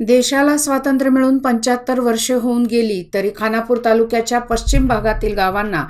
देशाला स्वातंत्र्य मिळून पंच्याहत्तर वर्षे होऊन गेली तरी खानापूर तालुक्याच्या पश्चिम भागातील गावांना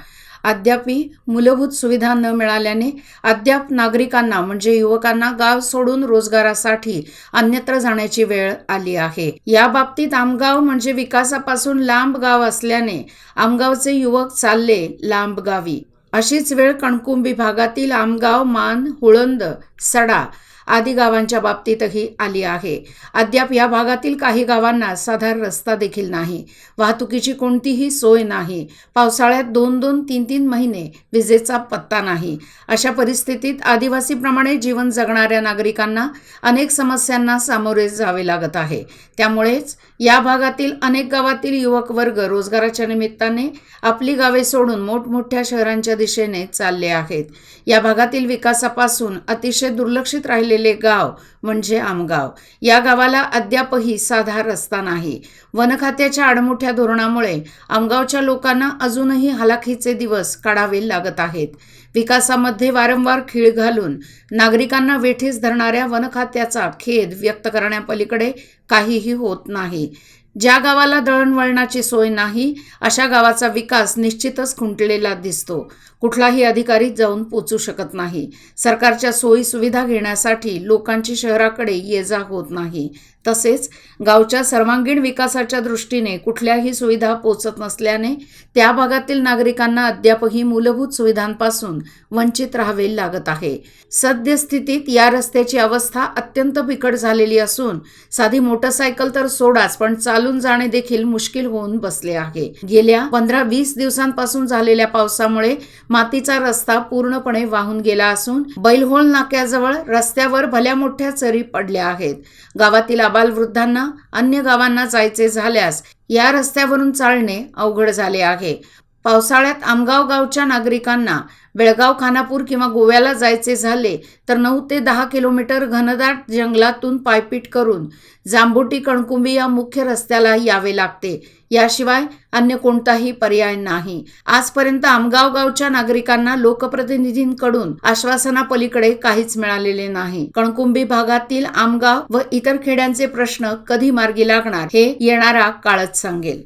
अद्यापी मूलभूत सुविधा न मिळाल्याने अद्याप नागरिकांना म्हणजे युवकांना गाव सोडून रोजगारासाठी अन्यत्र जाण्याची वेळ आली आहे. या बाबतीत आमगाव म्हणजे विकासापासून लांब गाव असल्याने आमगावचे युवक चालले लांब गावी. अशीच वेळ कणकुंबी भागातील आमगाव मान हुळंद सडा आदी गावांच्या बाबतीतही आली आहे. अद्याप या भागातील काही गावांना साधार रस्ता देखील नाही. वाहतुकीची कोणतीही सोय नाही. पावसाळ्यात दोन दोन तीन तीन महिने विजेचा पत्ता नाही. अशा परिस्थितीत आदिवासीप्रमाणे जीवन जगणाऱ्या नागरिकांना अनेक समस्यांना सामोरे जावे लागत आहे. त्यामुळेच या भागातील अनेक गावातील युवक वर्ग रोजगाराच्या निमित्ताने आपली गावे सोडून मोठमोठ्या शहरांच्या दिशेने चालले आहेत. या भागातील विकासापासून अतिशय दुर्लक्षित राहिले असलेले गाव म्हणजे आमगाव. या गावाला अद्यापही साधा रस्ता नाही. वनखात्याच्या आडमुठ्या धोरणामुळे आमगावच्या लोकांना अजूनही हलाखीचे दिवस काढावे लागत आहेत. विकासामध्ये वारंवार खीळ घालून नागरिकांना वेठीस धरणाऱ्या वनखात्याचा खेद व्यक्त करण्यापलीकडे काहीही होत नाही. ज्या गावाला दळणवळणाची सोय नाही अशा गावाचा विकास निश्चितच खुंटलेला दिसतो. कुठलाही अधिकारी जाऊन पोचू शकत नाही. सरकारच्या सोयी सुविधा घेण्यासाठी लोकांची शहराकडे ये जा होत नाही. तसेच गावच्या सर्वांगीण विकासाच्या दृष्टीने कुठल्याही सुविधा पोचत नसल्याने त्या भागातील नागरिकांना अद्यापही मूलभूत सुविधांपासून वंचित राहावे लागत आहे. सद्यस्थितीत या रस्त्याची अवस्था अत्यंत बिकट झालेली असून साधी मोटरसायकल तर सोडाच पण चालून जाणे देखील मुश्किल होऊन बसले आहे. गेल्या पंधरा वीस दिवसांपासून झालेल्या पावसामुळे मातीचा रस्ता पूर्णपणे वाहून गेला असून बैलहोल नाक्याजवळ रस्त्यावर भल्या मोठ्या चरी पडल्या आहेत. गावातील आबालवृद्धांना अन्य गावांना जायचे झाल्यास या रस्त्यावरून चालणे अवघड झाले आहे. पावसाळ्यात आमगाव गावच्या नागरिकांना बेळगाव खानापूर किंवा गोव्याला जायचे झाले तर नऊ ते दहा किलोमीटर घनदाट जंगलातून पायपीट करून जांबोटी कणकुंबी या मुख्य रस्त्याला यावे लागते. याशिवाय अन्य कोणताही पर्याय नाही. आजपर्यंत आमगाव गावच्या नागरिकांना लोकप्रतिनिधींकडून आश्वासनापलीकडे काहीच मिळालेले नाही. कणकुंबी भागातील आमगाव व इतर खेड्यांचे प्रश्न कधी मार्गी लागणार हे येणारा काळच सांगेल.